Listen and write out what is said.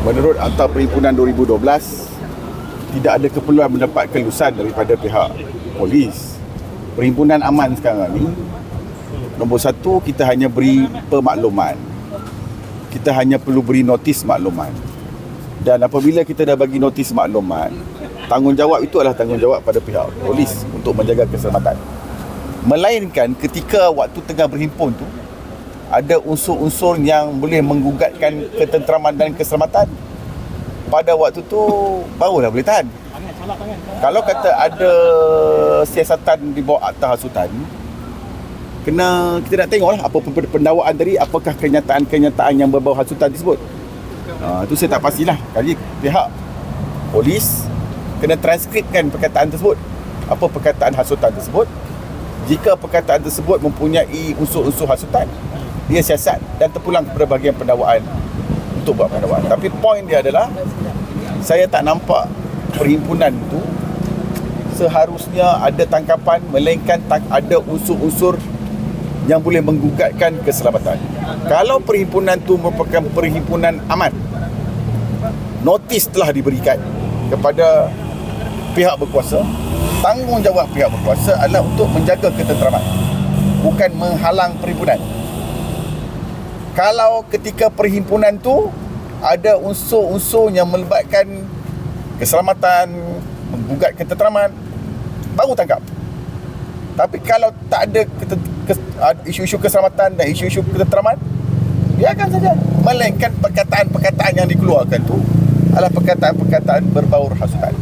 menurut Akta Perhimpunan 2012 tidak ada keperluan mendapat kelulusan daripada pihak polis. Perhimpunan aman sekarang ni nombor satu kita hanya beri pemakluman. Kita hanya perlu beri notis makluman. Dan apabila kita dah bagi notis makluman, tanggungjawab itu adalah tanggungjawab pada pihak polis untuk menjaga keselamatan. Melainkan ketika waktu tengah berhimpun tu ada unsur-unsur yang boleh menggugatkan ketenteraman dan keselamatan pada waktu tu barulah boleh tahan. Kalau kata ada siasatan di bawah akta hasutan, kena kita nak tengoklah apa pen- pendakwaan tadi apakah kenyataan-kenyataan yang berbau hasutan tersebut. Ha, itu saya tak pastilah. Kali pihak polis kena transkripkan perkataan tersebut. Apa perkataan hasutan tersebut? Jika perkataan tersebut mempunyai unsur-unsur hasutan, dia siasat dan terpulang kepada bahagian pendakwaan untuk buat pendakwaan. Tapi poin dia adalah saya tak nampak perhimpunan tu seharusnya ada tangkapan melainkan tak ada unsur-unsur yang boleh menggugatkan keselamatan. Kalau perhimpunan tu merupakan perhimpunan aman, notis telah diberikan kepada pihak berkuasa, tanggungjawab pihak berkuasa adalah untuk menjaga ketenteraman, bukan menghalang perhimpunan. Kalau ketika perhimpunan tu ada unsur-unsur yang melibatkan keselamatan, menggugat ketenteraman, baru tangkap. Tapi kalau tak ada isu-isu keselamatan dan isu-isu ketenteraman, biarkan saja. Melainkan perkataan-perkataan yang dikeluarkan tu adalah perkataan-perkataan berbau hasutan.